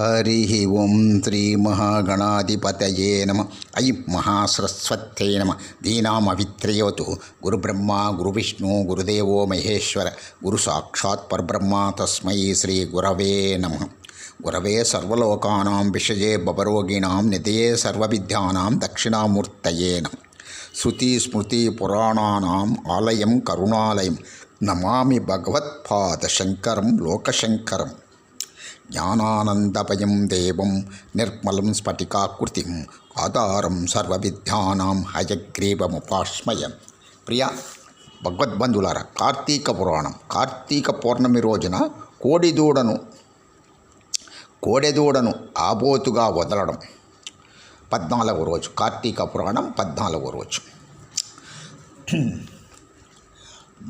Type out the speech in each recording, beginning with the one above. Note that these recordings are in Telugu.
హరి ఓం శ్రీ మహాగణాధిపతయే నమ. ఐ మహాసరస్వత్యై నమ. దీనామవిత్రయోతు. గురుబ్రహ్మ గురువిష్ణు గురుదేవో మహేశ్వర. గురు సాక్షాత్ పరబ్రహ్మ తస్మై శ్రీ గురవే నమ. గురవే సర్వలోకానాం విషయే భవరోగిణాం నిధయే సర్వవిద్యానాం దక్షిణామూర్తయే నమ. శృతి స్మృతి పురాణానాం ఆలయం కరుణాలయం. నమామి భగవత్పాద శంకరం లోకశంకరం. జ్ఞానానందభయం దేవం నిర్మలం స్ఫటికాకృతి ఆధారం సర్వవిద్యానాం హయగ్రీవముపాస్మయం ప్రియ భగవద్బంధులారా కార్తీక పురాణం కార్తీక పౌర్ణమి రోజున కోడిదూడను కోడెదూడను ఆబోతుగా వదలడం। పద్నాలుగవ రోజు కార్తీక పురాణం పద్నాలుగవ రోజు।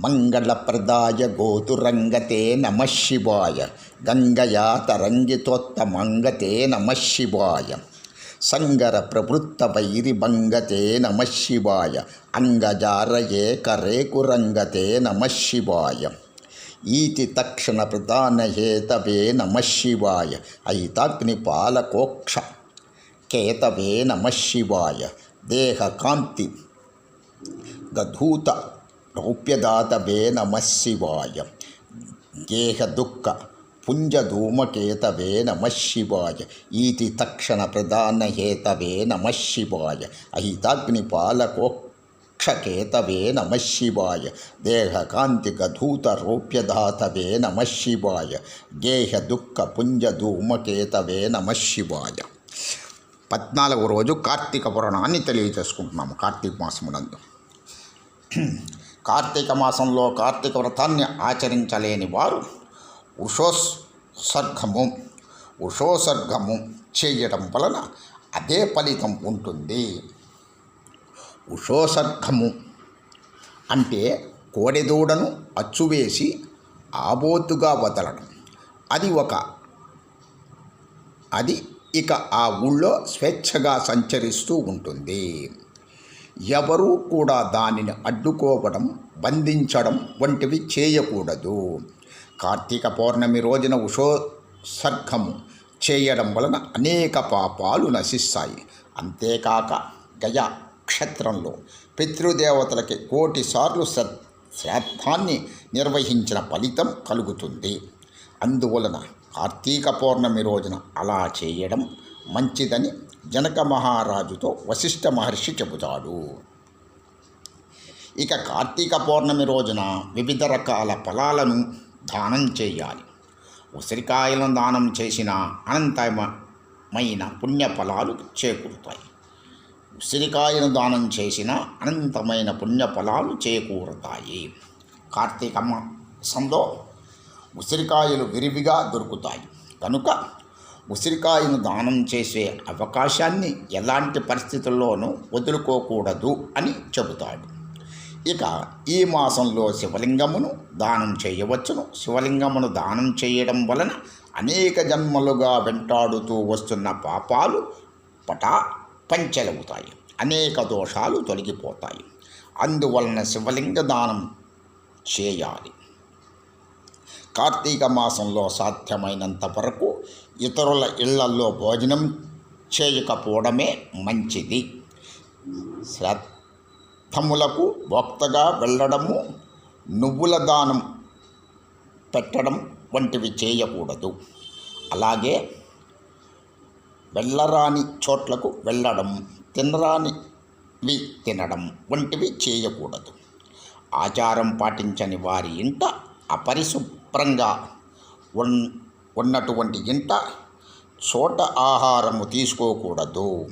మంగళప్రదాయ గోతురంగతే నమ శివాయ. గంగయా తరంగితోత్తమంగతే నమ శివాయ. సంగర ప్రవృత్త వైరిభంగతే నమ శివాయ. అంగజారయే కరేకురంగతే నమ శివాయ. ఈతి తక్షణ ప్రధానహేతవే నమ శివాయ. ఐతాగ్నిపాలకోక్ష కేతవే నమ శివాయ. దేహకాంతి దధూత రౌప్యదాతవే నమ శివాయ గేహదుఃఖ పుంజధూమకేతవే నమ శివాయ ఈతి తక్షణ ప్రధానహేతవే నమ శివాయ అహితాగ్నిపాలకోక్షకేతవే నమ శివాయ దేహకాంతికధూత నమ శివాయ గేహ దుఃఖ పుంజధూమకేతవే నమ శివాయ పద్నాలుగవ రోజు కార్తీక పురాణాన్ని తెలియజేసుకుంటున్నాము కార్తీక మాసమునందు. కార్తీక మాసంలో కార్తీక వ్రతాన్ని ఆచరించలేని వారు ఉషోసర్గము ఉషోసర్గము చేయడం వలన అదే ఫలితం ఉంటుంది. ఉషోసర్గము అంటే కోడెదూడను అచ్చువేసి ఆబోతుగా వదలడం. అది ఒక అది ఇక ఆ ఊళ్ళో స్వేచ్ఛగా సంచరిస్తూ ఉంటుంది. ఎవరూ కూడా దానిని అడ్డుకోవడం బంధించడం వంటివి చేయకూడదు. కార్తీక పౌర్ణమి రోజున ఉషోసర్గము చేయడం వలన అనేక పాపాలు నశిస్తాయి. అంతేకాక గజ క్షేత్రంలో పితృదేవతలకి కోటిసార్లు శ్రాద్ధాన్ని నిర్వహించిన ఫలితం కలుగుతుంది. అందువలన కార్తీక పౌర్ణమి రోజున అలా చేయడం మంచిదని జనక మహారాజుతో వశిష్ఠ మహర్షి చెబుతాడు. ఇక కార్తీక పౌర్ణమి రోజున వివిధ రకాల ఫలాలను దానం చేయాలి. ఉసిరికాయలను దానం చేసిన అనంతమైన పుణ్య ఫలాలు చేకూరుతాయి. ఉసిరికాయను దానం చేసిన అనంతమైన పుణ్య ఫలాలు చేకూరుతాయి. కార్తీక మాసంలో ఉసిరికాయలు విరివిగా దొరుకుతాయి. కనుక ఉసిరికాయను దానం చేసే అవకాశాన్ని ఎలాంటి పరిస్థితుల్లోనూ వదులుకోకూడదు అని చెబుతాడు. ఇక ఈ మాసంలో శివలింగమును దానం చేయవచ్చును. శివలింగమును దానం చేయడం వలన అనేక జన్మలుగా వెంటాడుతూ వస్తున్న పాపాలు పటా పంచలవుతాయి. అనేక దోషాలు తొలగిపోతాయి. అందువలన శివలింగ దానం చేయాలి. కార్తీక మాసంలో సాధ్యమైనంత వరకు ఇతరుల ఇళ్ళల్లో భోజనం చేయకపోవడమే మంచిది. శ్రద్ధములకు భోక్తగా వెళ్ళడము నువ్వుల దానం పెట్టడం వంటివి చేయకూడదు. అలాగే వెళ్ళరాని చోట్లకు వెళ్ళడం తినరానివి తినడం వంటివి చేయకూడదు. ఆచారం పాటించని వారి ఇంట అపరిశుభ్రంగా ఉన్నటువంటి ఇంట చోట ఆహారము తీసుకోకూడదు.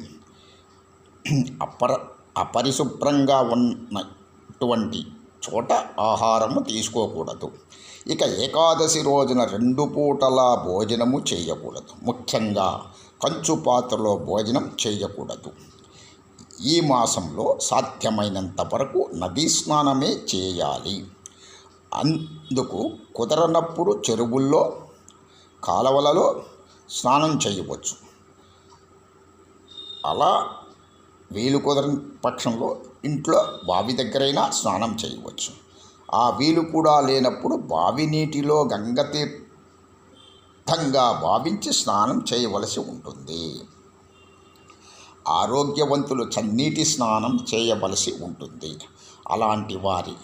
అపర అపరిశుభ్రంగా ఉన్నటువంటి చోట ఆహారము తీసుకోకూడదు. ఇక ఏకాదశి రోజున రెండు పూటల భోజనము చేయకూడదు. ముఖ్యంగా కంచు పాత్రలో భోజనం చేయకూడదు. ఈ మాసంలో సాధ్యమైనంత వరకు నదీ స్నానమే చేయాలి. అందుకు కుదరనప్పుడు చెరువుల్లో కాలవలలో స్నానం చేయవచ్చు. అలా వీలు కుదరని పక్షంలో ఇంట్లో బావి దగ్గరైనా స్నానం చేయవచ్చు. ఆ వీలు కూడా లేనప్పుడు బావి నీటిలో గంగతీర్థంగా భావించి స్నానం చేయవలసి ఉంటుంది. ఆరోగ్యవంతులు చన్నీటి స్నానం చేయవలసి ఉంటుంది. అలాంటి వారి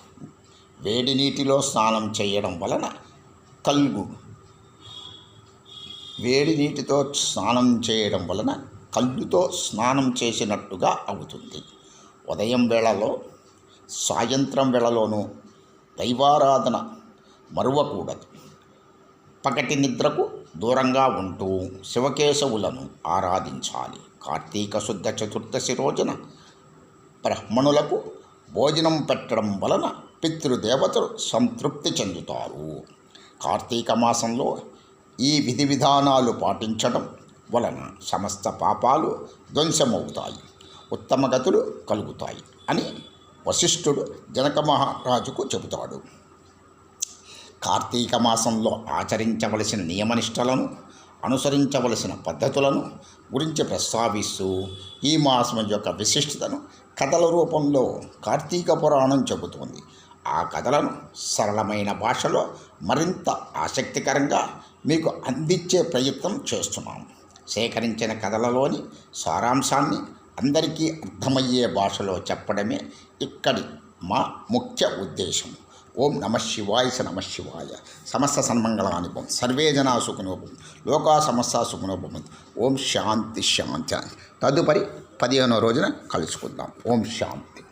వేడి నీటిలో స్నానం చేయడం వలన కలుగు వేడి నీటితో స్నానం చేయడం వలన కళ్ళుతో స్నానం చేసినట్టుగా అవుతుంది. ఉదయం వేళలో సాయంత్రం వేళలోనూ దైవారాధన మరువకూడదు. పగటి నిద్రకు దూరంగా ఉంటూ శివకేశవులను ఆరాధించాలి. కార్తీక శుద్ధ చతుర్దశి రోజున బ్రహ్మణులకు భోజనం పెట్టడం వలన పితృదేవతలు సంతృప్తి చెందుతారు. కార్తీక మాసంలో ఈ విధి విధానాలు పాటించడం వలన సమస్త పాపాలు ధ్వంసమవుతాయి ఉత్తమ గతులు కలుగుతాయి అని వశిష్ఠుడు జనక మహారాజుకు చెబుతాడు. కార్తీక మాసంలో ఆచరించవలసిన నియమనిష్టలను అనుసరించవలసిన పద్ధతులను గురించి ప్రస్తావిస్తూ ఈ మాసం యొక్క విశిష్టతను కథల రూపంలో కార్తీక పురాణం చెబుతోంది. ఆ కథలను సరళమైన భాషలో మరింత ఆసక్తికరంగా మీకు అందించే ప్రయత్నం చేస్తున్నాం. సేకరించిన కథలలోని సారాంశాన్ని అందరికీ అర్థమయ్యే భాషలో చెప్పడమే ఇక్కడి మా ముఖ్య ఉద్దేశం. ఓం నమ శివాయ నమ శివాయ. సమస్త సన్మంగళానుభవం సర్వే జనా సుఖనోభవం లోకా సమస్త సుఖనోభవం ఓం శాంతి శాంతి. తదుపరి పదిహేనో రోజున కలుసుకుందాం. ఓం శాంతి.